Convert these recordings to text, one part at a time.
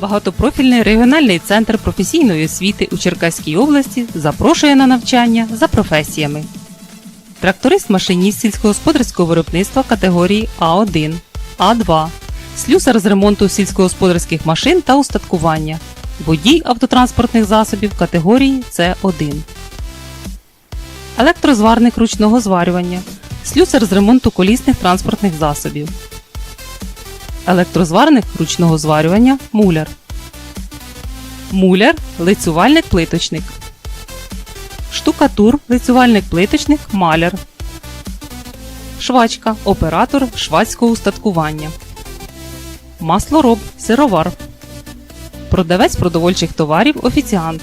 Багатопрофільний регіональний центр професійної освіти у Черкаській області запрошує на навчання за професіями. Тракторист-машиніст сільськогосподарського виробництва категорії А1, А2, слюсар з ремонту сільськогосподарських машин та устаткування, водій автотранспортних засобів категорії С1, електрозварник ручного зварювання, слюсар з ремонту колісних транспортних засобів, електрозварник ручного зварювання муляр, муляр лицювальник плиточник, штукатур лицювальник плиточник маляр, швачка оператор швадського устаткування, маслороб сировар, продавець продовольчих товарів офіціант,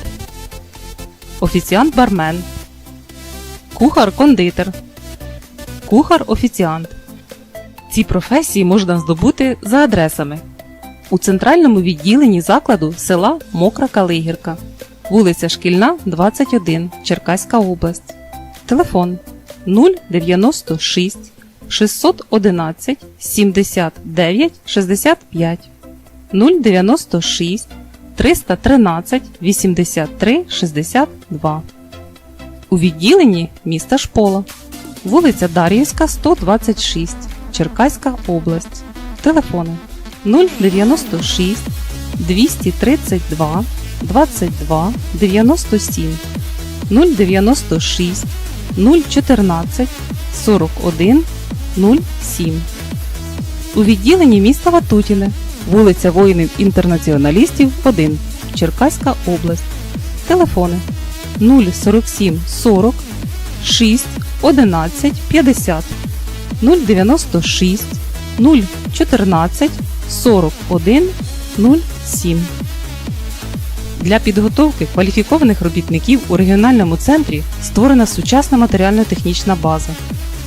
офіціант бармен, кухар кондитер, кухар офіціант. Ці професії можна здобути за адресами у центральному відділенні закладу села Мокра Калигірка, вулиця Шкільна, 21, Черкаська область. Телефон 096 611 79 65 096 313 83 62. У відділенні міста Шпола. Вулиця Дар'ївська, 126, Черкаська область. Телефони 096 232 22 97 096 014 41 07. У відділенні міста Ватутіне. Вулиця воїнів-інтернаціоналістів 1, Черкаська область. Телефони 047 40 6 11 50 096 014 41 07. Для підготовки кваліфікованих робітників у регіональному центрі створена сучасна матеріально-технічна база,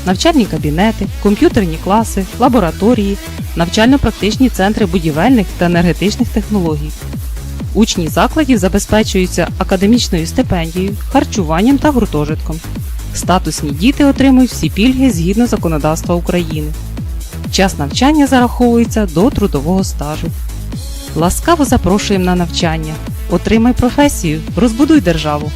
навчальні кабінети, комп'ютерні класи, лабораторії, навчально-практичні центри будівельних та енергетичних технологій. Учні закладів забезпечуються академічною стипендією, харчуванням та гуртожитком. Статусні діти отримують всі пільги згідно законодавства України. Час навчання зараховується до трудового стажу. Ласкаво запрошуємо на навчання. Отримай професію, розбудуй державу.